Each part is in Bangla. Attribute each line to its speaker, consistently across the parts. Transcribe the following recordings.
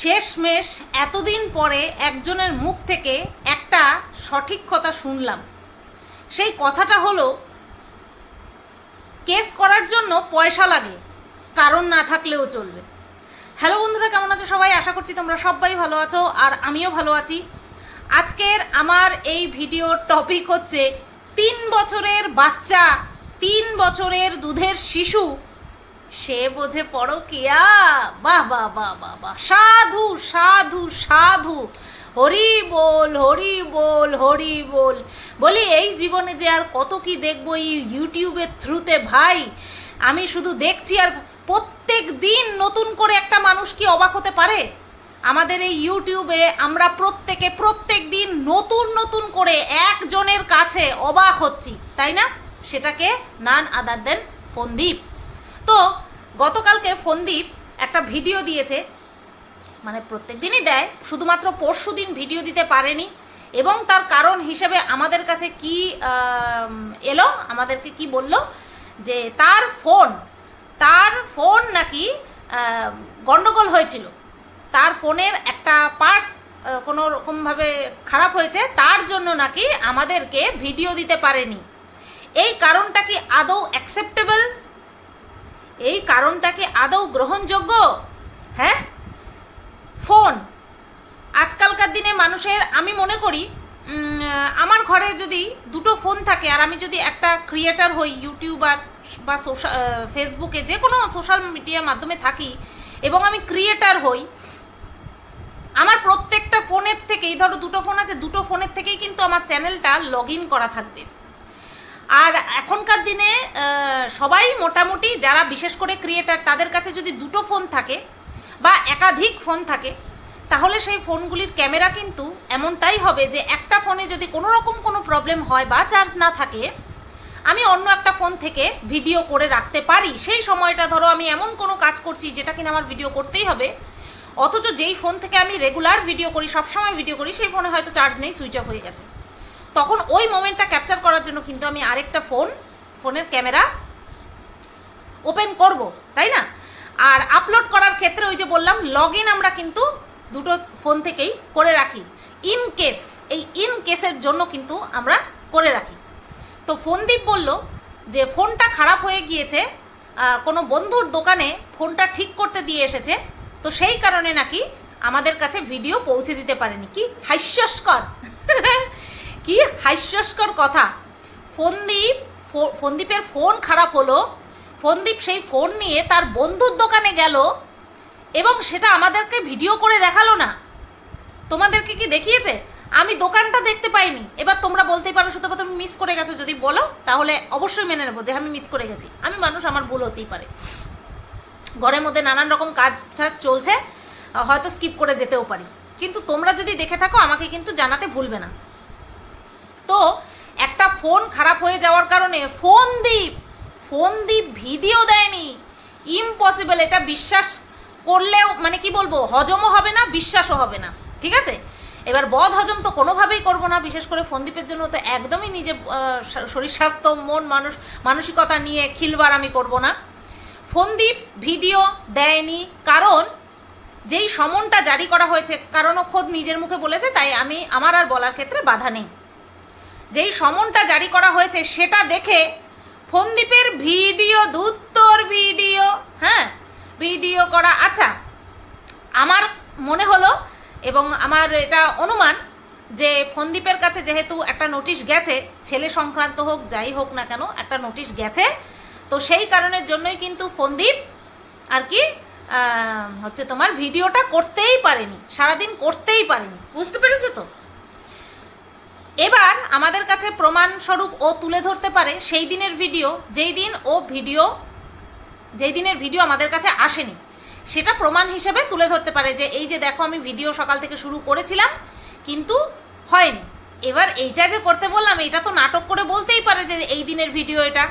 Speaker 1: শেষমেশ এতদিন পরে একজনের মুখ থেকে একটা সঠিক কথা শুনলাম। সেই কথাটা হলো, কেস করার জন্য পয়সা লাগে, কারণ না থাকলেও চলবে। হ্যালো বন্ধুরা, কেমন আছো সবাই? আশা করছি তোমরা সবাই ভালো আছো, আর আমিও ভালো আছি। আজকের আমার এই ভিডিওর টপিক হচ্ছে, তিন বছরের বাচ্চা, তিন বছরের দুধের শিশু সে বোঝে পড়ো কিয়া বাহ বাহ বাহ বাহ বাহ। সাধু সাধু সাধু। হরি বল হরি বল হরি বল। বলি, এই জীবনে যে আর কত কি দেখব এই ইউটিউবের থ্রুতে, ভাই? আমি শুধু দেখছি আর প্রত্যেক দিন নতুন করে একটা মানুষ কি অবাক হতে পারে? আমাদের এই ইউটিউবে আমরা প্রত্যেকে প্রত্যেক দিন নতুন নতুন করে একজনের কাছে অবাক হচ্ছি, তাই না? সেটাকে নান আদার দেন ফন্দীপ। তো গতকালকে ফন্দীপ একটা ভিডিও দিয়েছে। মানে প্রত্যেক দিনই দেয় শুধুমাত্র পরশু দিন ভিডিও দিতে পারেনি। এবং তার কারণ হিসেবে আমাদের কাছে কি এলো আমাদেরকে কি বলল যে তার ফোন তার ফোন নাকি আহ, গন্ডগোল হয়েছিল। তার ফোনের একটা পার্স কোনো রকমভাবে খারাপ হয়েছে তার জন্য নাকি আমাদেরকে ভিডিও দিতে পারেনি। এই কারণটা কি আদৌ অ্যাকসেপ্টেবল এই কারণটা কি আদৌ গ্রহণযোগ্য? হ্যাঁ? ফোন। আজকালকার দিনে মানুষের, আমি মনে করি আমার ঘরে যদি দুটো ফোন থাকে, আর আমি যদি একটা ক্রিয়েটার হই, ইউটিউবার বা সোশ্যাল ফেসবুকে, যে কোনো সোশ্যাল মিডিয়ার মাধ্যমে থাকি, এবং আমি ক্রিয়েটার হই, আমার প্রত্যেকটা ফোনের থেকেই, ধরো দুটো ফোন আছে, দুটো ফোনের থেকেই কিন্তু আমার চ্যানেলটা লগ ইন করা থাকবে। আর এখনকার দিনে সবাই মোটামুটি যারা বিশেষ করে ক্রিয়েটার তাদের কাছে যদি দুটো ফোন থাকে বা একাধিক ফোন থাকে, তাহলে সেই ফোনগুলির ক্যামেরা কিন্তু এমনটাই হবে যে একটা ফোনে যদি কোনো রকম কোনো প্রবলেম হয় বা চার্জ না থাকে, আমি অন্য একটা ফোন থেকে ভিডিও করে রাখতে পারি। সেই সময়টা ধরো আমি এমন কোনো কাজ করছি যেটা কিনা আমার ভিডিও করতেই হবে। অথচ যেই ফোন থেকে আমি রেগুলার ভিডিও করি, সবসময় ভিডিও করি, সেই ফোনে হয়তো চার্জ নেই সুইচ অফ হয়ে গেছে। তখন ওই মোমেন্টটা ক্যাপচার করার জন্য কিন্তু আমি আরেকটা ফোন, ফোনের ক্যামেরা ওপেন করব, তাই না? আর আপলোড করার ক্ষেত্রে ওই যে বললাম লগ ইন আমরা কিন্তু দুটো ফোন থেকেই করে রাখি। ইন কেস এই ইন কেসের জন্য কিন্তু আমরা করে রাখি। তো ফোনদীপ বলল যে ফোনটা খারাপ হয়ে গিয়েছে কোনো বন্ধুর দোকানে ফোনটা ঠিক করতে দিয়ে এসেছে, তো সেই কারণে নাকি আমাদের কাছে ভিডিও পৌঁছে দিতে পারেনি। কি হাস্যস্কর! কি হাস্যস্কর কথা। ফোনদীপ ফোনদীপের ফোন খারাপ হলো। ফোনদীপ সেই ফোন নিয়ে তার বন্ধুর দোকানে গেল এবং সেটা আমাদেরকে ভিডিও করে দেখাল না। তোমাদেরকে কি দেখিয়েছে? আমি দোকানটা দেখতে পাইনি। এবার তোমরা বলতেই পারো শুধু তুমি মিস করে গেছো। যদি বলো, তাহলে অবশ্যই মেনে নেব যে আমি মিস করে গেছি। আমি মানুষ, আমার ভুল হতেই পারে। ঘরের মধ্যে নানান রকম কাজ টাজ চলছে, হয়তো স্কিপ করে যেতেও পারি। কিন্তু তোমরা যদি দেখে থাকো, আমাকে কিন্তু জানাতে ভুলবে না। তো একটা ফোন খারাপ হয়ে যাওয়ার কারণে ফোন দ্বীপ ফোন দ্বীপ ভিডিও দেয়নি। ইম্পসিবল এটা বিশ্বাস করলেও মানে কি বলব, হজমও হবে না, বিশ্বাসও হবে না, ঠিক আছে? এবার বদ হজম তো কোনোভাবেই করব না, বিশেষ করে ফোনদ্বীপের জন্য তো একদমই নিজে শরীর, স্বাস্থ্য, মন, মানুষ, মানসিকতা নিয়ে খিলবার আমি করব না। ফোনদ্বীপ ভিডিও দেয়নি, কারণ যেই সমনটা জারি করা হয়েছে, কারণ খোদ নিজের মুখে বলেছে, তাই আমি আমার আর বলার ক্ষেত্রে বাধা নেই। যেই সমনটা জারি করা হয়েছে সেটা দেখে ফোনদ্বীপের ভিডিও, দুত্তর ভিডিও হ্যাঁ ভিডিও করা আচ্ছা আমার মনে হলো এবং আমার এটা অনুমান যে ফোনদ্বীপের কাছে যেহেতু একটা নোটিশ গেছে, ছেলে সংক্রান্ত হোক, যাই হোক না কেন, একটা নোটিশ গেছে, তো সেই কারণের জন্যই কিন্তু ফোনদ্বীপ আর কি হচ্ছে তোমার ভিডিওটা করতেই পারেনি, সারাদিন করতেই পারেনি। বুঝতে পেরেছ তো? এবার আমাদের কাছে প্রমাণস্বরূপ ও তুলে ধরতে পারে সেই দিনের ভিডিও, যেই দিন ও ভিডিও, যেই দিনের ভিডিও আমাদের কাছে আসেনি। সেটা প্রমাণ হিসেবে তুলে ধরতে পারে যে এই যে দেখো আমি ভিডিও সকাল থেকে শুরু করেছিলাম, কিন্তু হয়নি। এবার এইটা যে করতে বললাম, এটা তো নাটক করে বলতেই পারে যে এই দিনের ভিডিও এটা।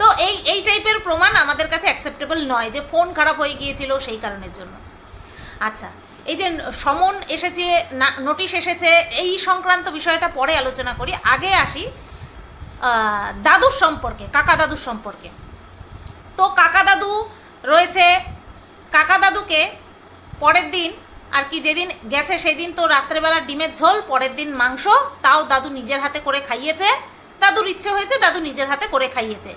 Speaker 1: তো এই এই টাইপের প্রমাণ আমাদের কাছে অ্যাকসেপ্টেবল নয় যে ফোন খারাপ হয়ে গিয়েছিল সেই কারণের জন্য। আচ্ছা এই যে সমন এসেছে নোটিশ এসেছে, এই সংক্রান্ত বিষয়টা পরে আলোচনা করি। আগে আসি দাদুর সম্পর্কে, কাকা দাদুর সম্পর্কে। তো কাকা দাদু রয়েছে, কাকা দাদুকে পরের দিন, আর কি যেদিন গেছে সেদিন তো রাত্রেবেলা ডিমের ঝোল, পরের দিন মাংস, তাও দাদু নিজের হাতে করে খাইয়েছে। দাদুর ইচ্ছে হয়েছে, দাদু নিজের হাতে করে খাইয়েছে।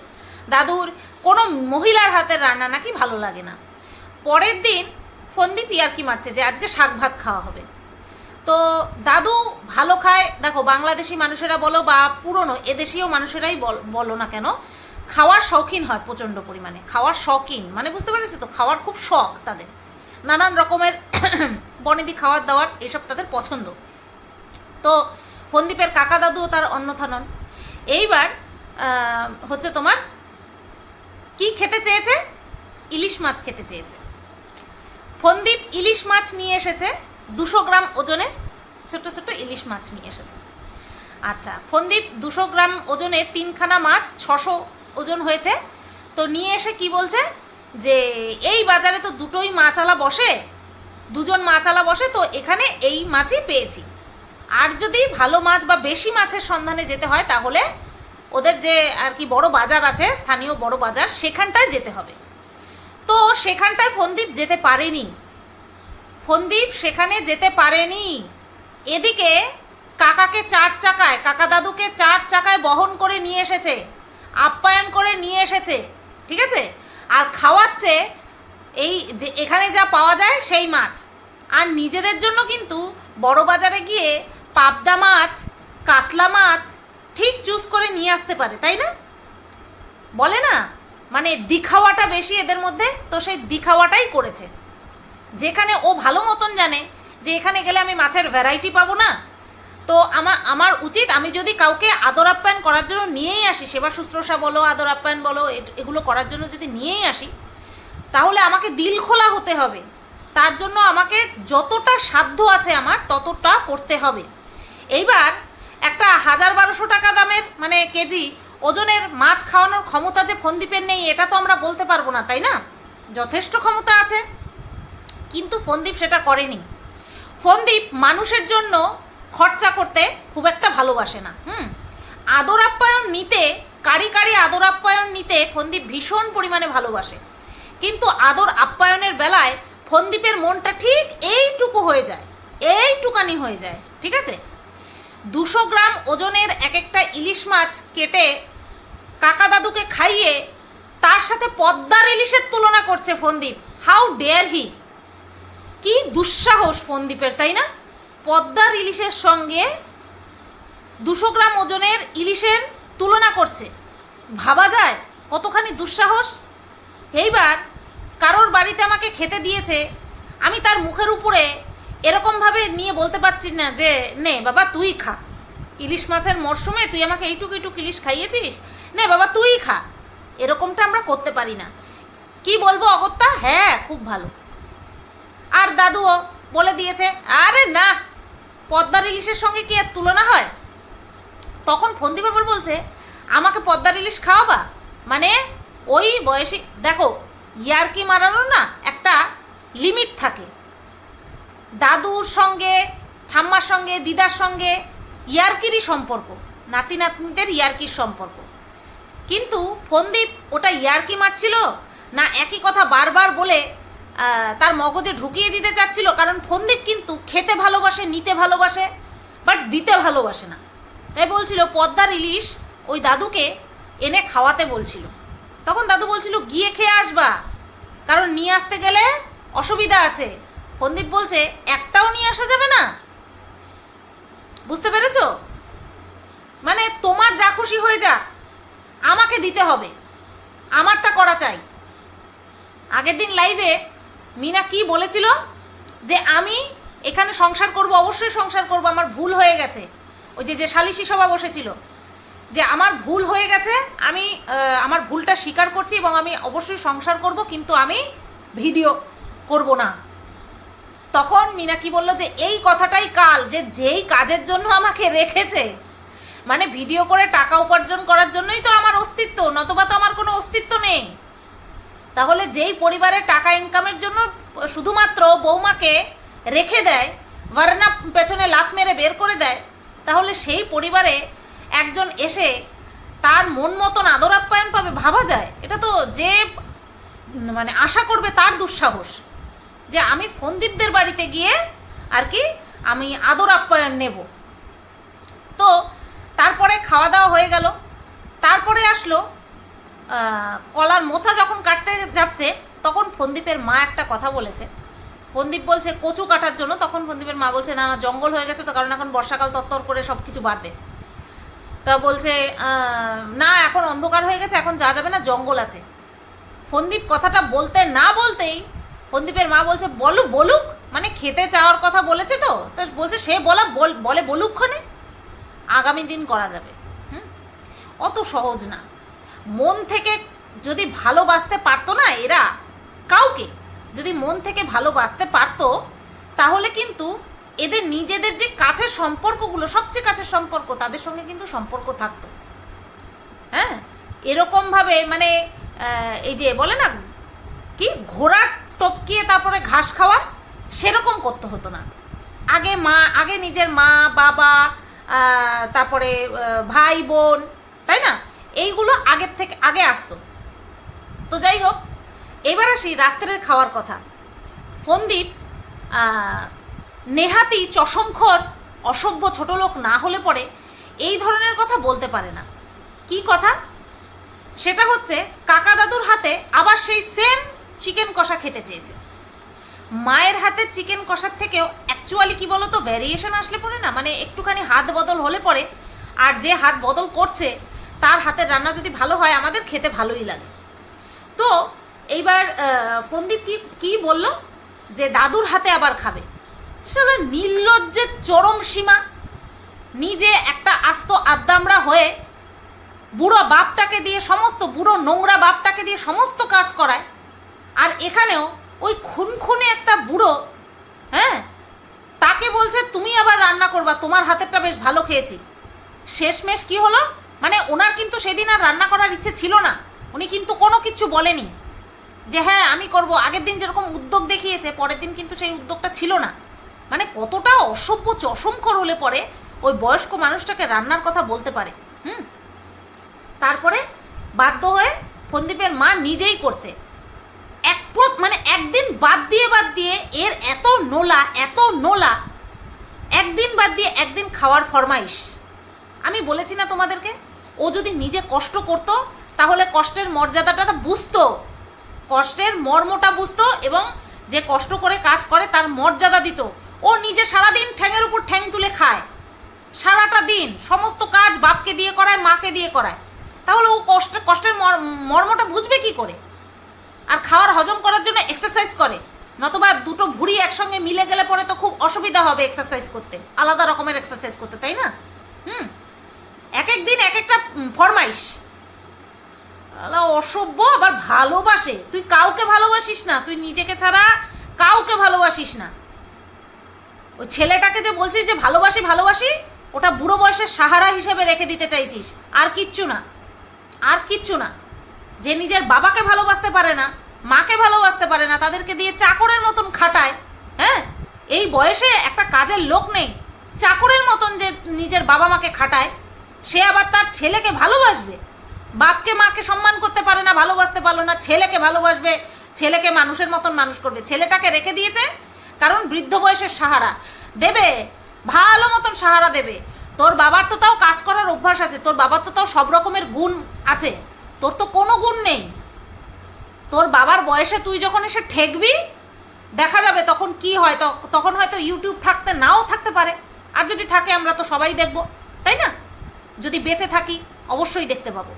Speaker 1: দাদুর কোনো মহিলার হাতের রান্না নাকি ভালো লাগে না। পরের দিন ফন্দি আর কি মারছে যে আজকে শাক ভাত খাওয়া হবে। তো দাদু ভালো খায়, দেখো বাংলাদেশি মানুষেরা বলো বা পুরনো এদেশীয় মানুষেরাই বল- বলো না কেন, খাওয়ার শৌখিন হয় প্রচণ্ড পরিমাণে, খাওয়ার শৌখিন মানে বুঝতে পেরেছ তো, খাওয়ার খুব শখ তাদের। নানান রকমের বনেদি খাওয়ার দাওয়ার এসব তাদের পছন্দ। তো ফন্দীপের কাকা দাদুও তার অন্যথা নন। এইবার হচ্ছে তোমার, কি খেতে চেয়েছে? ইলিশ মাছ খেতে চেয়েছে। ফন্দীপ ইলিশ মাছ নিয়ে এসেছে। দুশো গ্রাম ওজনের ছোট ছোট ইলিশ মাছ নিয়ে এসেছে। আচ্ছা ফন্দীপ দুশো গ্রাম ওজনের তিনখানা মাছ, ছশো ওজন হয়েছে। তো নিয়ে এসে কি বলছে? যে এই বাজারে তো দুটোই মাছালা বসে, দুজন মাছালা বসে, তো এখানে এই মাছই পেয়েছি। আর যদি ভালো মাছ বা বেশি মাছের সন্ধানে যেতে হয়, তাহলে ওদের যে আর কি বড় বাজার আছে, স্থানীয় বড় বাজার, সেখানটায় যেতে হবে। তো সেখানটায় ফন্দীপ যেতে পারেনি। ফন্দীপ সেখানে যেতে পারেনি। এদিকে কাকাকে চার চাকায়, কাকা দাদুকে চার চাকায় বহন করে নিয়ে এসেছে, আপ্যায়ন করে নিয়ে এসেছে, ঠিক আছে? আর খাওয়াচ্ছে এই যে এখানে যা পাওয়া যায় সেই মাছ। আর নিজেদের জন্য কিন্তু বড় বাজারে গিয়ে পাবদা মাছ, কাতলা মাছ ঠিক চুজ করে নিয়ে আসতে পারে, তাই না? বলে না? মানে দিখাওয়াটা বেশি এদের মধ্যে, তো সেই দিখাওয়াটাই করেছে। যেখানে ও ভালো মতন জানে যে এখানে গেলে আমি মাছের ভ্যারাইটি পাবো না, তো আমার আমার উচিত আমি যদি কাউকে আদর আপ্যায়ন করার জন্য নিয়েই আসি, সেবা শুশ্রূষা বলো, আদর আপ্যায়ন বলো এগুলো করার জন্য যদি নিয়েই আসি, তাহলে আমাকে দিল খোলা হতে হবে। তার জন্য আমাকে যতটা সাধ্য আছে আমার, ততটা করতে হবে। এইবার একটা হাজার বারোশো টাকা দামের মানে কেজি ওজনের মাছ খাওয়ানোর ক্ষমতা যে ফন্দীপের নেই, এটা তো আমরা বলতে পারব না, তাই না? যথেষ্ট ক্ষমতা আছে, কিন্তু ফন্দীপ সেটা করেনি। ফন্দীপ মানুষের জন্য খরচা করতে খুব একটা ভালোবাসে না, হুম? আদর আপ্যায়ন নিতে, কারি কারি আদর আপ্যায়ন নিতে ফন্দীপ ভীষণ পরিমাণে ভালোবাসে। কিন্তু আদর আপ্যায়নের বেলায় ফন্দীপের মনটা ঠিক এইটুকু হয়ে যায়, এইটুকানি হয়ে যায়, ঠিক আছে? দুশো গ্রাম ওজনের এক একটা ইলিশ মাছ কেটে কাকা দাদুকে খাইয়ে তার সাথে পদ্মার ইলিশের তুলনা করছে ফন্দীপ। হাউ ডেয়ার হি কি দুঃসাহস ফন্দীপের, তাই না? পদ্মার ইলিশের সঙ্গে দুশো গ্রাম ওজনের ইলিশের তুলনা করছে। ভাবা যায় কতখানি দুঃসাহস? এইবার কারোর বাড়িতে আমাকে খেতে দিয়েছে, আমি তার মুখের উপরে এরকমভাবে নিয়ে বলতে পারছি না যে, নে বাবা, তুই খা। ইলিশ মাছের মরশুমে তুই আমাকে এইটুকু এইটুকু ইলিশ খাইয়েছিস? নে বাবা, তুই খা। এরকমটা আমরা করতে পারি না। কি বলব, অগত্যা? হ্যাঁ খুব ভালো। আর দাদুও বলে দিয়েছে, আরে না, পদ্মার ইলিশের সঙ্গে কি আর তুলনা হয়? তখন ফন্দি বাবুর বলছে, আমাকে পদ্মার ইলিশ খাওয়াবা? মানে ওই বয়সী, দেখো, ইয়ারকি মারারও না একটা লিমিট থাকে। দাদুর সঙ্গে, ঠাম্মার সঙ্গে, দিদার সঙ্গে ইয়ারকিরই সম্পর্ক, নাতি নাতনিদের ইয়ারকির সম্পর্ক। কিন্তু ফন্দীপ, ওটা ইয়ারকি মারছিল না একই কথা বারবার বলে তার মগজে ঢুকিয়ে দিতে চাচ্ছিল? কারণ ফন্দীপ কিন্তু খেতে ভালোবাসে, নিতে ভালোবাসে বাট দিতে ভালোবাসে না। তাই বলছিল, পদ্মার ইলিশ ওই দাদুকে এনে খাওয়াতে বলছিল। তখন দাদু বলছিল, গিয়ে খেয়ে আসবা, কারণ নিয়ে আসতে গেলে অসুবিধা আছে। ফন্দীপ বলছে, একটাও নিয়ে আসা যাবে না? বুঝতে পেরেছ? মানে তোমার যা খুশি হয়ে যাক, আমাকে দিতে হবে। আমারটা করা চাই। আগের দিন লাইভে মিনা কি বলেছিল? যে আমি এখানে সংসার করব, অবশ্যই সংসার করব, আমার ভুল হয়ে গেছে। ওই যে যে সালিশি সভা বসেছিল। যে আমার ভুল হয়ে গেছে, আমি আমার ভুলটা স্বীকার করছি এবং আমি অবশ্যই সংসার করব, কিন্তু আমি ভিডিও করব না। তখন মিনা কি বলল যে, এই কথাটাই কাল, যে যেই কাজের জন্য আমাকে রেখেছে। মানে ভিডিও করে টাকা উপার্জন করার জন্যই তো আমার অস্তিত্ব, নতবা তো আমার কোনো অস্তিত্ব নেই। তাহলে যেই পরিবারে টাকা ইনকামের জন্য শুধুমাত্র বৌমাকে রেখে দেয়, ভারনা পেছনে লাত মেরে বের করে দেয়, তাহলে সেই পরিবারে একজন এসে তার মন মতন আদর আপ্যায়ন পাবে, ভাবা যায়? এটা তো যে মানে আশা করবে তার দুঃসাহস। যে আমি ফন্দীপদের বাড়িতে গিয়ে আর কি আমি আদর আপ্যায়ন নেব। তো তারপরে খাওয়া দাওয়া হয়ে গেল। তারপরে আসলো কলার মোচা যখন কাটতে যাচ্ছে, তখন ফন্দীপের মা একটা কথা বলেছে। ফন্দীপ বলছে, কচু কাটার জন্য? তখন ফন্দীপের মা বলছে, না না, জঙ্গল হয়ে গেছে তো, কারণ এখন বর্ষাকাল তত্তর করে সব কিছু বাড়বে। তা বলছে না, এখন অন্ধকার হয়ে গেছে, এখন যা যাবে না, জঙ্গল আছে। ফন্দীপ কথাটা বলতে না বলতেই ফন্দীপের মা বলছে বলু বলুক। মানে খেতে চাওয়ার কথা বলেছে তো? তো বলছে, সে বলা, বল- বলে বলুকক্ষণে আগামী দিন করা যাবে। হুম? অত সহজ না। মন থেকে যদি ভালোবাসতে পারতো না এরা, কাউকে যদি মন থেকে ভালোবাসতে পারতো, তাহলে কিন্তু এদের নিজেদের যে কাছের সম্পর্কগুলো, সবচেয়ে কাছের সম্পর্ক, তাদের সঙ্গে কিন্তু সম্পর্ক থাকতো। হ্যাঁ? এরকমভাবে মানে এই যে বলে না, কি? ঘোড়া টপকিয়ে তারপরে ঘাস খাওয়া সেরকম করতে হতো না। আগে মা, আগে নিজের মা, বাবা তারপরে ভাই, বোন, তাই না? এইগুলো আগের থেকে, আগে আসতো। তো যাই হোক, এবার আসি রাত্রের খাওয়ার কথা। ফন্দীপ নেহাতি চশমখর, অসভ্য ছোট লোক না হলে পরে এই ধরনের কথা বলতে পারে না। কি কথা? সেটা হচ্ছে, কাকা দাদুর হাতে আবার সেই সেম চিকেন কষা খেতে চেয়েছে। মায়ের হাতের চিকেন কষার থেকেও অ্যাকচুয়ালি কি বলো তো ভ্যারিয়েশন আসলে পরে না মানে একটুখানি হাত বদল হলে পরে, আর যে হাত বদল করছে, তার হাতের রান্না যদি ভালো হয়, আমাদের খেতে ভালোই লাগে। তো এইবার ফন্দীপ কি, কী বলল? যে দাদুর হাতে আবার খাবে। সেটা নির্লজ্জের চরম সীমা, নিজে একটা আস্ত আদ্দামরা হয়ে বুড়ো বাপটাকে দিয়ে সমস্ত বুড়ো নোংরা বাপটাকে দিয়ে সমস্ত কাজ করায়। আর এখানেও ওই খুনখুনে একটা বুড়ো হ্যাঁ? তাকে বলছে, তুমি আবার রান্না করবা, তোমার হাতেরটা বেশ ভালো খেয়েছি। শেষমেশ কি হলো? মানে ওনার কিন্তু সেদিন আর রান্না করার ইচ্ছে ছিল না। উনি কিন্তু কোনো কিছু বলেনি যে হ্যাঁ আমি করব। আগের দিন যেরকম উদ্যোগ দেখিয়েছে, পরের দিন কিন্তু সেই উদ্যোগটা ছিল না। মানে কতটা অসভ্য চশমখর হলে পরে ওই বয়স্ক মানুষটাকে রান্নার কথা বলতে পারে, হুম? তারপরে বাধ্য হয়ে ফন্দীপের মা নিজেই করছে। এক মানে একদিন বাদ দিয়ে বাদ দিয়ে এর এত নোলা এত নোলা। একদিন বাদ দিয়ে একদিন খাওয়ার ফরমাইশ। আমি বলেছি না তোমাদেরকে, ও যদি নিজে কষ্ট করতো, তাহলে কষ্টের মর্যাদাটা বুঝতো। কষ্টের মর্মটা বুঝতো এবং যে কষ্ট করে কাজ করে তার মর্যাদা দিত। ও নিজে সারাদিন ঠ্যাঙের উপর ঠ্যাং তুলে খায়। সারাটা দিন সমস্ত কাজ বাপকে দিয়ে করায়, মাকে দিয়ে করায়। তাহলে ও কষ্ট কষ্টের মর- মর্মটা বুঝবে কি করে? আর খাওয়ার হজম করার জন্য এক্সারসাইজ করে। নতবা দুটো ভুঁড়ি একসঙ্গে মিলে গেলে পরে তো খুব অসুবিধা হবে এক্সারসাইজ করতে। আলাদা রকমের এক্সারসাইজ করতে, তাই না? হুম? এক এক দিন এক একটা ফরমাইশ। অসভ্য, আবার ভালোবাসে। তুই কাউকে ভালোবাসিস না, তুই নিজেকে ছাড়া কাউকে ভালোবাসিস না। ওই ছেলেটাকে যে বলছিস যে ভালোবাসি ভালোবাসি, ওটা বুড়ো বয়সের সাহারা হিসেবে রেখে দিতে চাইছিস। আর কিচ্ছু না। আর কিচ্ছু না। যে নিজের বাবাকে ভালোবাসতে পারে না, মাকে ভালোবাসতে পারে না, তাদেরকে দিয়ে চাকরের মতন খাটায় হ্যাঁ? এই বয়সে একটা কাজের লোক নেই। চাকরের মতন যে নিজের বাবা মাকে খাটায়, সে আবার তার ছেলেকে ভালোবাসবে। বাপকে, মাকে সম্মান করতে পারে না, ভালোবাসতে পারল না, ছেলেকে ভালোবাসবে, ছেলেকে মানুষের মতন মানুষ করবে। ছেলেটাকে রেখে দিয়েছে কারণ বৃদ্ধ বয়সের সাহারা। দেবে, ভালো মতন সাহারা দেবে। তোর বাবার তো তাও কাজ করার অভ্যাস আছে, তোর বাবার তো তাও সব রকমের গুণ আছে। তোর তো কোনো গুণ নেই। তোর বাবার বয়সে তুই যখন এসে ঠেকবি, দেখা যাবে তখন কি হয় তখ- তখন হয়তো ইউটিউব থাকতে, নাও থাকতে পারে। আর যদি থাকে, আমরা তো সবাই দেখব, তাই না? যদি বেঁচে থাকি, অবশ্যই দেখতে পাবো।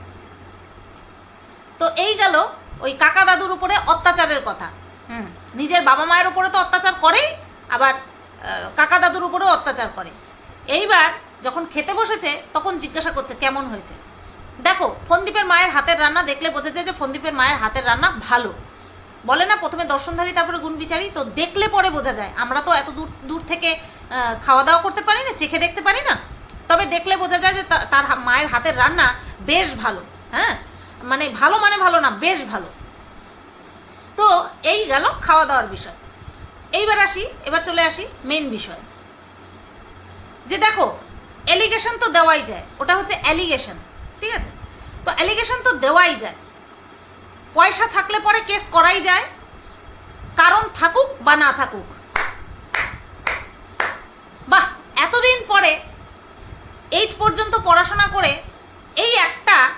Speaker 1: তো এই গেল ওই কাকা দাদুর উপরে অত্যাচারের কথা। হুম, নিজের বাবা মায়ের উপরে তো অত্যাচার করেই, আবার কাকা দাদুর উপরেও অত্যাচার করে। এইবার যখন খেতে বসেছে, তখন জিজ্ঞাসা করছে, কেমন হয়েছে? দেখো ফন্দীপের মায়ের হাতের রান্না দেখলে বোঝা যায় যে ফন্দীপের মায়ের হাতের রান্না ভালো। বলে না, প্রথমে দর্শনধারী, তারপরে গুণ বিচারি তো দেখলে পরে বোঝা যায়। আমরা তো এত দূর দূর থেকে খাওয়া দাওয়া করতে পারি না, চেখে দেখতে পারি না। তবে দেখলে বোঝা যায় যে তার মায়ের হাতের রান্না বেশ ভালো হ্যাঁ? মানে ভালো মানে ভালো না, বেশ ভালো। তো এই গেল খাওয়া দাওয়ার বিষয়। এইবার আসি, এবার চলে আসি মেন বিষয়। যে দেখো অ্যালিগেশন তো দেওয়াই যায়। ওটা হচ্ছে অ্যালিগেশন ঠিক আছে? তো অ্যালিগেশন তো দেওয়াই যায়। পয়সা থাকলে পরে কেস করাই যায়। কারণ থাকুক বা না থাকুক। বাহ, এতদিন পরে এইট পর্যন্ত পড়াশোনা করে এই একটা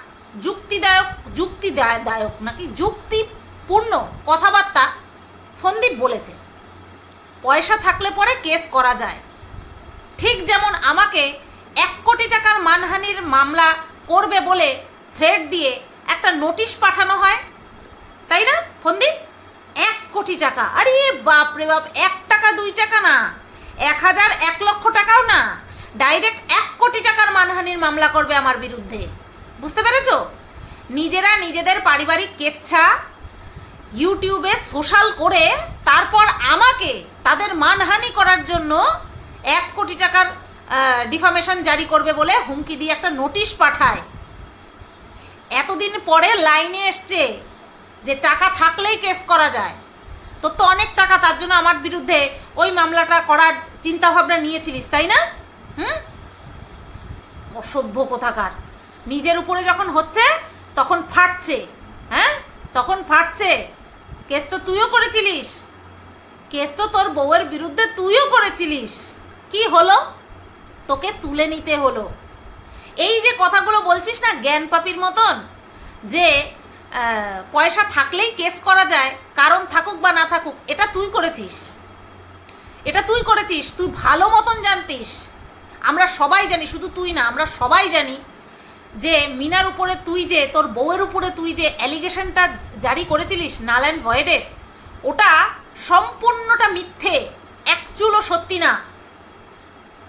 Speaker 1: যুক্তিদায়ক যুক্তিদায়ক নাকি যুক্তিপূর্ণ কথাবার্তা ফন্দীপ বলেছে। পয়সা থাকলে পরে কেস করা যায়। ঠিক যেমন আমাকে এক কোটি টাকার মানহানির মামলা করবে বলে থ্রেড দিয়ে একটা নোটিশ পাঠানো হয়। তাই না ফন্দীপ এক কোটি টাকা। আরে বাপ রে বাপ, এক টাকা, দুই টাকা না। এক হাজার, এক লক্ষ টাকাও না। ডাইরেক্ট এক কোটি টাকার মানহানির মামলা করবে আমার বিরুদ্ধে। বুঝতে পেরেছ? নিজেরা নিজেদের পারিবারিক কেচ্ছা ইউটিউবে সোশ্যাল করে তারপর আমাকে তাদের মানহানি করার জন্য এক কোটি টাকার ডিফামেশন জারি করবে বলে হুমকি দিয়ে একটা নোটিশ পাঠায়। এতদিন পরে লাইনে এসছে যে টাকা থাকলেই কেস করা যায়। তোর তো অনেক টাকা তার জন্য আমার বিরুদ্ধে ওই মামলাটা করার চিন্তাভাবনা নিয়েছিলিস, তাই না? হুম? অসভ্য কোথাকার। নিজের উপরে যখন হচ্ছে, তখন ফাটছে। হ্যাঁ? তখন ফাটছে। কেস তো তুইও করেছিলিস। কেস তো তোর বউয়ের বিরুদ্ধে তুইও করেছিলিস। কি হলো? তোকে তুলে নিতে হলো। এই যে কথাগুলো বলছিস না, জ্ঞান পাপির মতন, যে পয়সা থাকলেই কেস করা যায়, কারণ থাকুক বা না থাকুক, এটা তুই করেছিস। এটা তুই করেছিস, তুই ভালো মতন জানতিস। আমরা সবাই জানি, শুধু তুই না, আমরা সবাই জানি যে, মিনার উপরে তুই যে, তোর বউয়ের উপরে তুই যে অ্যালিগেশনটা জারি করেছিলিস নাল ভয়েডের ওটা সম্পূর্ণটা মিথ্যে একচুলও সত্যি না।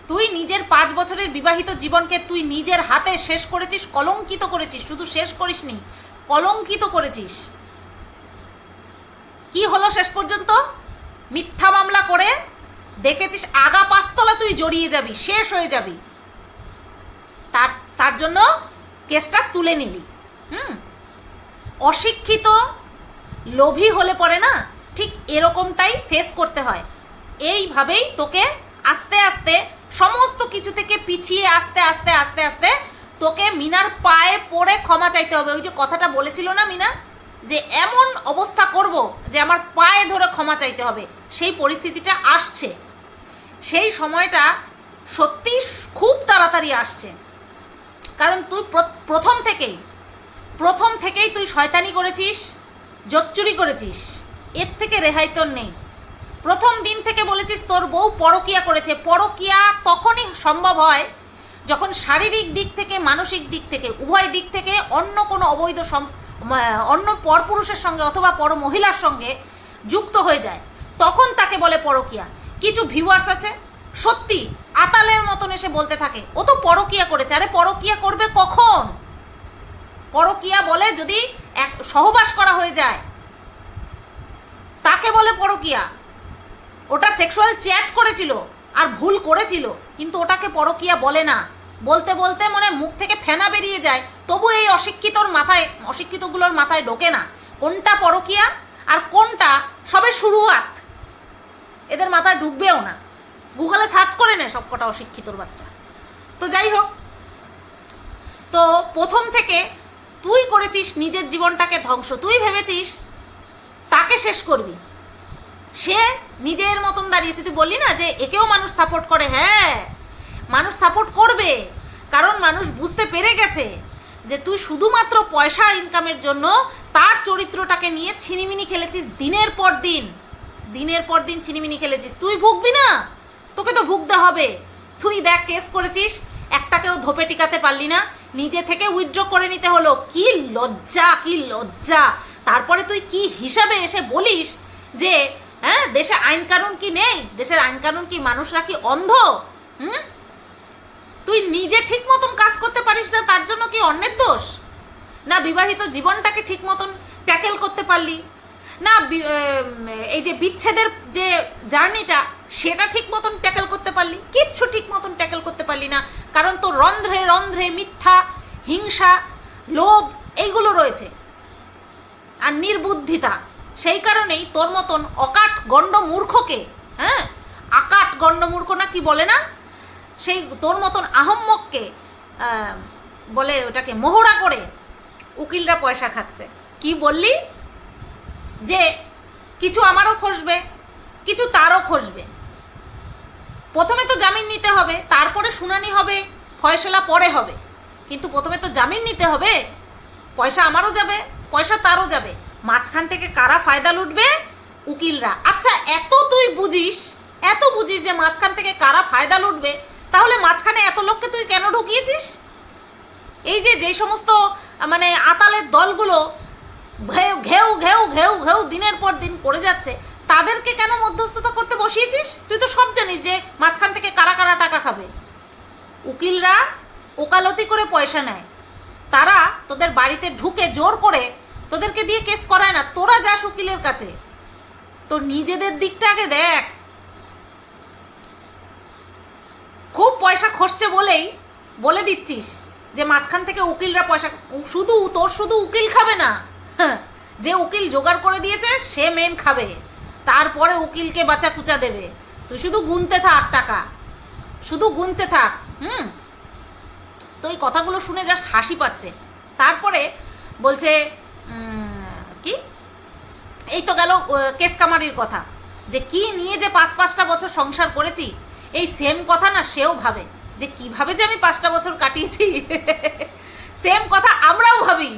Speaker 1: তুই নিজের পাঁচ বছরের বিবাহিত জীবনকে তুই নিজের হাতে শেষ করেছিস, কলঙ্কিত করেছিস, শুধু শেষ করিসনি, কলঙ্কিত করেছিস। কি হলো শেষ পর্যন্ত? মিথ্যা মামলা করে দেখেছিস আগা পাঁচতলা তুই জড়িয়ে যাবি, শেষ হয়ে যাবি। তার তার জন্য কেসটা তুলে নিলি, হুম? অশিক্ষিত, লোভী হলে পরে না, ঠিক এরকমটাই ফেস করতে হয়। এইভাবেই তোকে আস্তে আস্তে সমস্ত কিছু থেকে পিছিয়ে আস্তে আস্তে আস্তে আস্তে তোকে মিনার পায়ে পড়ে ক্ষমা চাইতে হবে। ওই যে কথাটা বলেছিল না মিনা? যে এমন অবস্থা করব যে আমার পায়ে ধরে ক্ষমা চাইতে হবে। সেই পরিস্থিতিটা আসছে। সেই সময়টা সত্যি খুব তাড়াতাড়ি আসছে। কারণ তুই প্র- প্রথম থেকেই প্রথম থেকেই তুই শয়তানি করেছিস, জচ্চুরি করেছিস। এর থেকে রেহাই তোর নেই। প্রথম দিন থেকে বলেছিস তোর বউ পরকিয়া করেছে। পরকিয়া তখনই সম্ভব হয় যখন শারীরিক দিক থেকে, মানসিক দিক থেকে, উভয় দিক থেকে অন্য কোনো অবৈধ অন্য পরপুরুষের সঙ্গে অথবা পর মহিলার সঙ্গে যুক্ত হয়ে যায়। তখন তাকে বলে পরকিয়া। কিছু ভিউয়ার্স আছে, সত্যি আতালের মতন এসে বলতে থাকে, ও তো পরকিয়া করেছে। আরে পরকিয়া করবে কখন? পরকিয়া বলে যদি এক সহবাস করা হয়ে যায়, তাকে বলে পরকিয়া। ওটা সেক্সুয়াল চ্যাট করেছিল আর ভুল করেছিল, কিন্তু ওটাকে পরকিয়া বলে না। বলতে বলতে মনে মুখ থেকে ফেনা বেরিয়ে যায়, তবু এই অশিক্ষিতর মাথায়, অশিক্ষিতগুলোর মাথায় ঢোকে না। কোনটা পরকিয়া আর কোনটা সবে শুরুয়াত? এদের মাথায় ঢুকবেও না। গুগলে সার্চ করে নে সব কটা অশিক্ষিতর বাচ্চা। তো যাই হোক, তো প্রথম থেকে তুই করেছিস নিজের জীবনটাকে ধ্বংস। তুই ভেবেছিস তাকে শেষ করবি। সে নিজের মতন দাঁড়িয়েছে। তুই বললি না যে একেও মানুষ সাপোর্ট করে? হ্যাঁ মানুষ সাপোর্ট করবে। কারণ মানুষ বুঝতে পেরে গেছে যে তুই শুধুমাত্র পয়সা ইনকামের জন্য তার চরিত্রটাকে নিয়ে ছিনিমিনি খেলেছিস দিনের পর দিন। দিনের পর দিন ছিনিমিনি খেলেছিস। তুই ভুগবি না। তোকে তো ভুগতে হবে। তুই দেখ কেস করেছিস, একটাকেও ধোপে টিকাতে পারলি না। নিজে থেকে উইথড্র করে নিতে হলো। কি লজ্জা কি লজ্জা। তারপরে তুই কি হিসাবে এসে বলিস যে হ্যাঁ দেশে আইন কানুন কি নেই? দেশের আইন কানুন কি মানুষরা কি অন্ধ? হুম? তুই নিজে ঠিক মতন কাজ করতে পারিস না, তার জন্য কি অন্যের দোষ? না, বিবাহিত জীবনটাকে ঠিক মতন ট্যাকেল করতে পারলি? না এই যে বিচ্ছেদের যে জার্নিটা, সেটা ঠিক মতন ট্যাকেল করতে পারলি? কিচ্ছু ঠিক মতন ট্যাকেল করতে পারলি না। কারণ তোর রন্ধ্রে রন্ধ্রে মিথ্যা, হিংসা, লোভ, এইগুলো রয়েছে। আর নির্বুদ্ধিতা। সেই কারণেই তোর মতন অকাট গণ্ড মূর্খকে হ্যাঁ? আকাট গণ্ড মূর্খ না কি বলে না? সেই তোর মতন আহম্মককে বলে ওটাকে মোহরা করে উকিলরা পয়সা খাচ্ছে। কি বললি? যে কিছু আমারও খসবে, কিছু তারও খসবে। প্রথমে তো জামিন নিতে হবে, তারপরে শুনানি হবে, ফয়সলা পরে হবে। কিন্তু প্রথমে তো জামিন নিতে হবে। পয়সা আমারও যাবে, পয়সা তারও যাবে। মাঝখান থেকে কারা ফায়দা লুটবে? উকিলরা। আচ্ছা এত তুই বুঝিস, এত বুঝিস যে মাঝখান থেকে কারা ফায়দা লুটবে? তাহলে মাঝখানে এত লোককে তুই কেন ঢুকিয়েছিস? এই যে যে সমস্ত মানে আতালের দলগুলো ঘেউ ঘেউ ঘেউ ঘেউ ঘেউ দিনের পর দিন করে যাচ্ছে, তাদেরকে কেন মধ্যস্থতা করতে বসিয়েছিস? তুই তো সব জানিস যে মাঝখান থেকে কারা কারা টাকা খাবে। উকিলরা ওকালতি করে পয়সা নেয়। তারা তোদের বাড়িতে ঢুকে জোর করে তোদেরকে দিয়ে কেস করায় না তোরা যাস উকিলের কাছে। তো নিজেদের দিকটা আগে দেখ। খুব পয়সা খসছে বলেই বলে দিচ্ছিস যে মাঝখান থেকে উকিলরা পয়সা শুধু তোর শুধু উকিল খাবে না হ্যাঁ, যে উকিল জোগাড় করে দিয়েছে সে মেন খাবে। তারপরে উকিলকে বাঁচা কুচা দেবে। তুই শুধু গুনতে থাক টাকা। শুধু গুনতে থাক হুম? তো এই কথাগুলো শুনে জাস্ট হাসি পাচ্ছে। তারপরে বলছে তো গেল কেস কামারির কথা। যে কি নিয়ে যে পাঁচ পাঁচটা বছর সংসার করেছি, এই সেম কথা না সেও ভাবে। যে কীভাবে যে আমি পাঁচটা বছর কাটিয়েছি সেম কথা আমরাও ভাবি।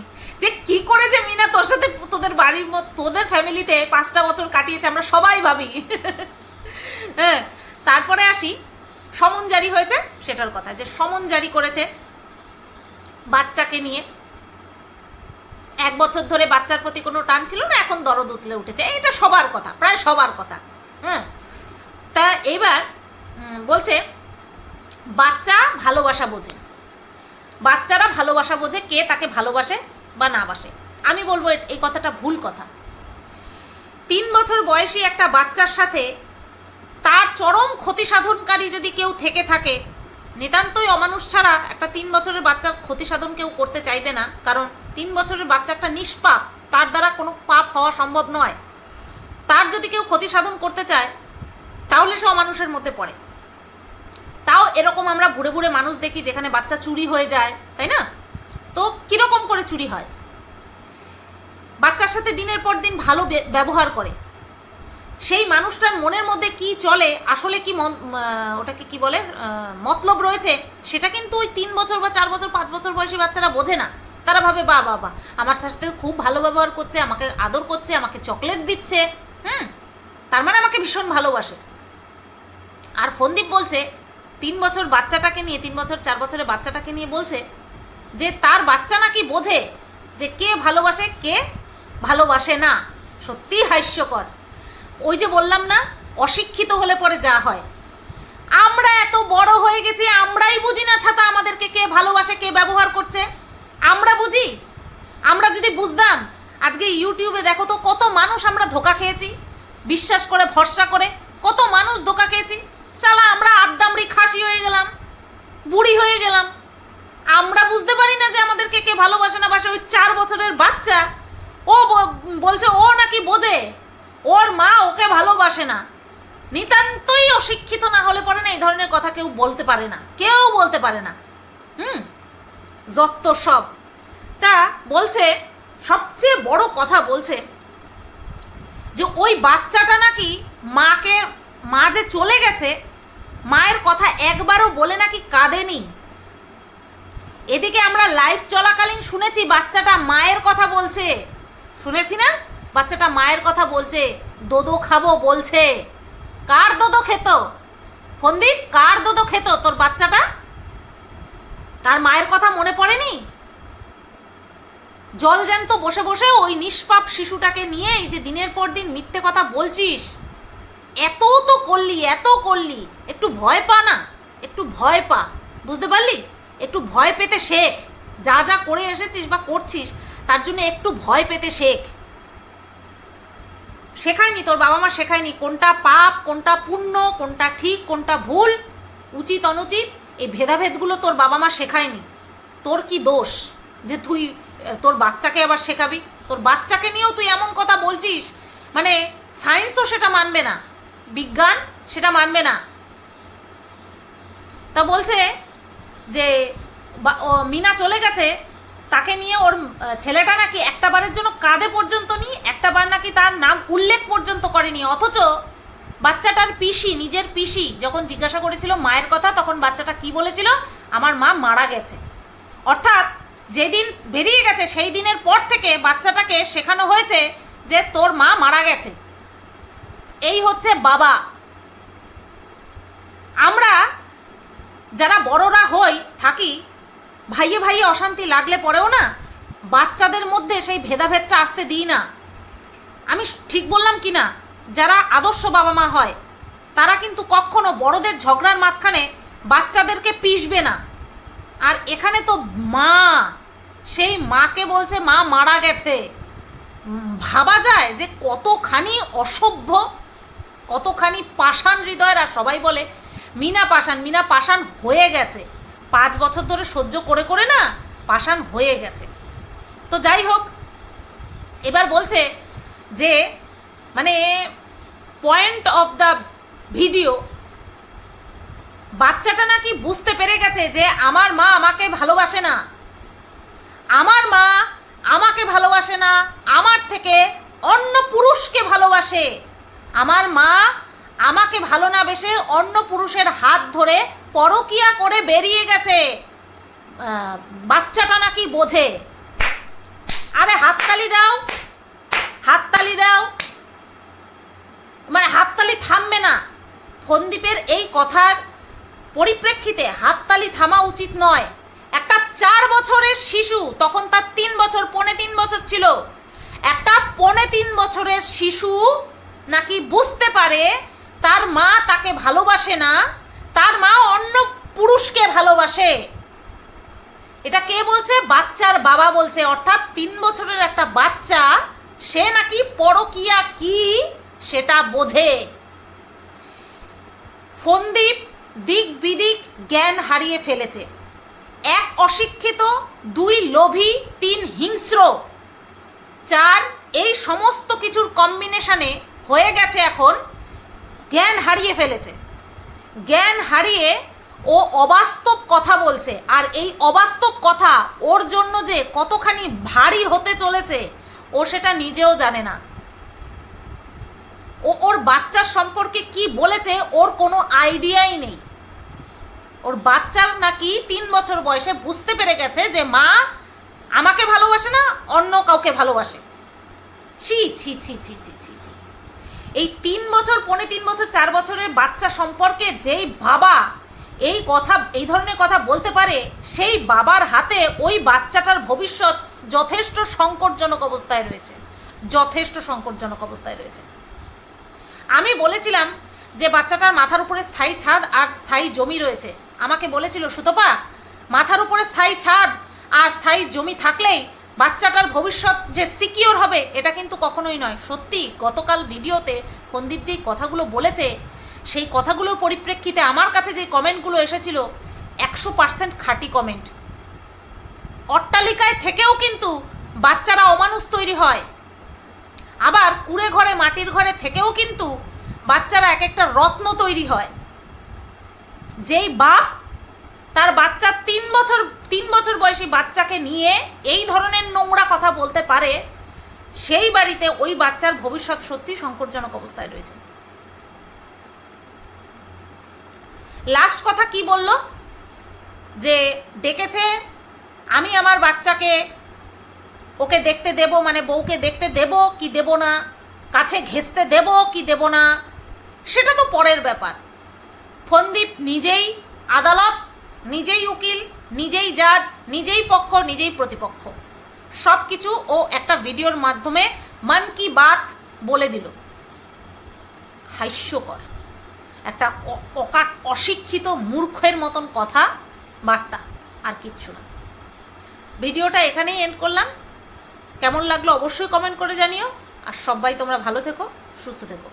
Speaker 1: যে কি করে যে মিনা তোর সাথে তোদের বাড়ির তোদের ফ্যামিলিতে পাঁচটা বছর কাটিয়েছে, আমরা সবাই ভাবি। হ্যাঁ তারপরে আসি, সমন জারি হয়েছে, সেটার কথা। যে সমন জারি করেছে বাচ্চাকে নিয়ে এক বছর ধরে বাচ্চার প্রতি কোনো টান ছিল না, এখন দরদ উতলে উঠেছে। এটা সবার কথা, প্রায় সবার কথা। হ্যাঁ তা এবার বলছে, বাচ্চা ভালোবাসা বোঝে। বাচ্চারা ভালোবাসা বোঝে কে তাকে ভালোবাসে বা না বাসে। আমি বলব এই কথাটা ভুল কথা। তিন বছর বয়সী একটা বাচ্চার সাথে তার চরম ক্ষতি সাধনকারী যদি কেউ থেকে থাকে নিতান্তই অমানুষ ছাড়া একটা তিন বছরের বাচ্চার ক্ষতি সাধন কেউ করতে চাইবে না, কারণ তিন বছরের বাচ্চা একটা নিষ্পাপ, তার দ্বারা কোনো পাপ হওয়া সম্ভব নয়। তার যদি কেউ ক্ষতি সাধন করতে চায়, তাহলে সে অমানুষের মধ্যে পড়ে। তাও এরকম আমরা ঘুরে ঘুরে মানুষ দেখি যেখানে বাচ্চা চুরি হয়ে যায়, তাই না? তো কীরকম করে চুরি হয়? বাচ্চার সাথে দিনের পর দিন ভালো ব্যবহার করে। সেই মানুষটার মনের মধ্যে কি চলে, আসলে কি ওটাকে কি বলে মতলব রয়েছে, সেটা কিন্তু ওই তিন বছর বা চার বছর, পাঁচ বছর বয়সী বাচ্চারা বোঝে না। তারা ভাবে বা বাবা আমার সাথে খুব ভালো ব্যবহার করছে, আমাকে আদর করছে, আমাকে চকলেট দিচ্ছে। হুম? তার মানে আমাকে ভীষণ ভালোবাসে। আর ফন্দীপ বলছে, তিন বছর বাচ্চাটাকে নিয়ে, তিন বছর, চার বছরের বাচ্চাটাকে নিয়ে বলছে যে, তার বাচ্চা নাকি বোঝে যে, কে ভালোবাসে কে ভালোবাসে না। সত্যিই হাস্যকর। ওই যে বললাম না, অশিক্ষিত হলে পরে যা হয়। আমরা এত বড় হয়ে গেছি, আমরাই বুঝি না ছাতা আমাদেরকে কে ভালোবাসে, কে ব্যবহার করছে। আমরা বুঝি? আমরা যদি বুঝতাম, আজকে ইউটিউবে দেখো তো কত মানুষ আমরা ধোকা খেয়েছি, বিশ্বাস করে, ভরসা করে, কত মানুষ ধোকা খেয়েছি। শালা, আমরা আদ্দামড়ি খাসি হয়ে গেলাম, বুড়ি হয়ে গেলাম। আমরা বুঝতে পারি না যে আমাদেরকে কে ভালোবাসে না বাসে ওই চার বছরের বাচ্চা। ও বলছে, ও নাকি বোঝে। ওর মা ওকে ভালোবাসে না। নিতান্তই অশিক্ষিত না হলে পরে না এই ধরনের কথা কেউ বলতে পারে না। কেউ বলতে পারে না। হুম? যত্ত সব। তা বলছে, সবচেয়ে বড় কথা বলছে যে ওই বাচ্চাটা নাকি মাকে, মা যে চলে গেছে, মায়ের কথা একবারও বলে নাকি কাঁদেনি। এদিকে আমরা লাইভ চলাকালীন শুনেছি বাচ্চাটা মায়ের কথা বলছে। শুনেছি না? বাচ্চাটা মায়ের কথা বলছে, দোদো খাব বলছে। কার দোদো খেত? ফন্দীপ কার দোদো খেত তোর বাচ্চাটা? তার মায়ের কথা মনে পড়েনি? জল জ্যান্ত বসে বসে ওই নিষ্পাপ শিশুটাকে নিয়ে এই যে দিনের পর দিন মিথ্যে কথা বলছিস, এত তো করলি, এত করলি। একটু ভয় পা না, একটু ভয় পা। বুঝতে পারলি? একটু ভয় পেতে শেখ। যা যা করে এসেছিস বা করছিস, তার জন্য একটু ভয় পেতে শেখ। শেখায়নি, তোর বাবা মা শেখায়নি কোনটা পাপ, কোনটা পুণ্য, কোনটা ঠিক, কোনটা ভুল, উচিত, অনুচিত, এই ভেদাভেদগুলো তোর বাবা মা শেখায়নি। তোর কি দোষ যে তুই তোর বাচ্চাকে আবার শেখাবি? তোর বাচ্চাকে নিয়েও তুই এমন কথা বলছিস? মানে সায়েন্সও সেটা মানবে না, বিজ্ঞান সেটা মানবে না। তা বলছে যে মিনা চলে গেছে তাকে নিয়ে ওর ছেলেটা নাকি একটা বারের জন্য কাঁধে পর্যন্ত নি একটা বার নাকি তার নাম উল্লেখ পর্যন্ত করেনি। অথচ বাচ্চাটার পিসি, নিজের পিসি, যখন জিজ্ঞাসা করেছিল মায়ের কথা, তখন বাচ্চাটা কি বলেছিল? আমার মা মারা গেছে। অর্থাৎ যেদিন বেরিয়ে গেছে, সেই দিনের পর থেকে বাচ্চাটাকে শেখানো হয়েছে যে তোর মা মারা গেছে। এই হচ্ছে বাবা। আমরা যারা বড়রা হই, থাকি ভাইয়ে ভাইয়ে অশান্তি লাগলে পরেও না বাচ্চাদের মধ্যে সেই ভেদাভেদটা আসতে দিই না। আমি ঠিক বললাম কি না? যারা আদর্শ বাবা মা হয়, তারা কিন্তু কখনো বড়দের ঝগড়ার মাঝখানে বাচ্চাদেরকে পিষবে না। আর এখানে তো মা, সেই মাকে বলছে, মা মারা গেছে। ভাবা যায় যে কতখানি অসভ্য, কতখানি পাষাণ হৃদয়ের সবাই বলে, মিনা পাষাণ মিনা পাষাণ হয়ে গেছে। পাঁচ বছর ধরে সহ্য করে করে না পাষাণ হয়ে গেছে। তো যাই হোক, এবার বলছে যে মানে পয়েন্ট অফ দ্য ভিডিও বাচ্চাটা নাকি বুঝতে পেরে গেছে যে আমার মা আমাকে ভালোবাসে না। আমার মা আমাকে ভালোবাসে না, আমার থেকে অন্য পুরুষকে ভালোবাসে। আমার মা আমাকে ভালো না বেসে অন্য পুরুষের হাত ধরে পরকিয়া করে বেরিয়ে গেছে। বাচ্চাটা নাকি বোঝে। আরে হাততালি দাও। হাততালি দাও। মানে হাততালি থামবে না। ফন্দীপের এই কথার পরিপ্রেক্ষিতে হাততালি থামা উচিত নয়। একটা চার বছরের শিশু, তখন তার তিন বছর, পৌনে তিন বছর ছিল। একটা পৌনে তিন বছরের শিশু নাকি বুঝতে পারে তার মা তাকে ভালোবাসে না তার মা অন্য পুরুষকে ভালোবাসে। এটা কে বলছে? বাচ্চার বাবা বলছে। অর্থাৎ তিন বছরের একটা বাচ্চা, সে নাকি পরকিয়া কি সেটা বোঝে। ফন্দীপ দিক বিদিক জ্ঞান হারিয়ে ফেলেছে। এক অশিক্ষিত, দুই লোভী, তিন হিংস্র। চার, এই সমস্ত কিছুর কম্বিনেশনে হয়ে গেছে এখন, জ্ঞান হারিয়ে ফেলেছে। জ্ঞান হারিয়ে ও অবাস্তব কথা বলছে। আর এই অবাস্তব কথা ওর জন্য যে কতখানি ভারী হতে চলেছে, ও সেটা নিজেও জানে না। ও ওর বাচ্চার সম্পর্কে কি বলেছে, ওর কোনো আইডিয়াই নেই। ওর বাচ্চার নাকি তিন বছর বয়সে বুঝতে পেরে গেছে যে, মা, আমাকে ভালোবাসে না, অন্য কাউকে ভালোবাসে। ছি ছি ছি ছি ছি ছি ছি। এই তিন বছর, পৌনে তিন বছর, চার বছরের বাচ্চা সম্পর্কে যেই বাবা এই কথা, এই ধরনের কথা বলতে পারে, সেই বাবার হাতে ওই বাচ্চাটার ভবিষ্যৎ যথেষ্ট সংকটজনক অবস্থায় রয়েছে। যথেষ্ট সংকটজনক অবস্থায় রয়েছে। আমি বলেছিলাম যে বাচ্চাটার মাথার উপরে স্থায়ী ছাদ আর স্থায়ী জমি রয়েছে। আমাকে বলেছিল, সুতপা, মাথার উপরে স্থায়ী ছাদ আর স্থায়ী জমি থাকলেই বাচ্চাটার ভবিষ্যৎ যে সিকিওর হবে, এটা কিন্তু কখনোই নয়। সত্যি, গতকাল ভিডিওতে ফন্দীপ যেই কথাগুলো বলেছে, সেই কথাগুলোর পরিপ্রেক্ষিতে আমার কাছে যে কমেন্টগুলো এসেছিল, একশো পার্সেন্ট খাঁটি কমেন্ট। অট্টালিকায় থেকেও কিন্তু বাচ্চারা অমানুষ তৈরি হয়। আবার কুড়ে ঘরে, মাটির ঘরে থেকেও কিন্তু বাচ্চারা এক একটা রত্ন তৈরি হয়। যেই বাপ তার বাচ্চা তিন বছর তিন বছর বয়সী বাচ্চাকে নিয়ে এই ধরনের নোংরা কথা বলতে পারে, সেই বাড়িতে ওই বাচ্চার ভবিষ্যৎ সত্যি সংকটজনক অবস্থায় রয়েছে। লাস্ট কথা কি বলল? যে ডেকেছে, আমি আমার বাচ্চাকে ওকে দেখতে দেব মানে বউকে দেখতে দেব, কি দেব না, কাছে ঘেঁচতে দেব, কি দেব না, সেটা তো পরের ব্যাপার। ফন্দীপ নিজেই আদালত, নিজেই উকিল নিজেই জাজ, নিজেই পক্ষ, নিজেই প্রতিপক্ষ। সব কিছু ও একটা ভিডিওর মাধ্যমে মন কি বাত বলে দিল। হাস্যকর। একটা অকাট, অশিক্ষিত মূর্খের মতন কথা, বার্তা, আর কিচ্ছু না। ভিডিওটা এখানেই এন্ড করলাম। কেমন লাগল অবশ্যই কমেন্ট করে জানিও। আর সবাই তোমরা ভালো থেকো, সুস্থ থেকো।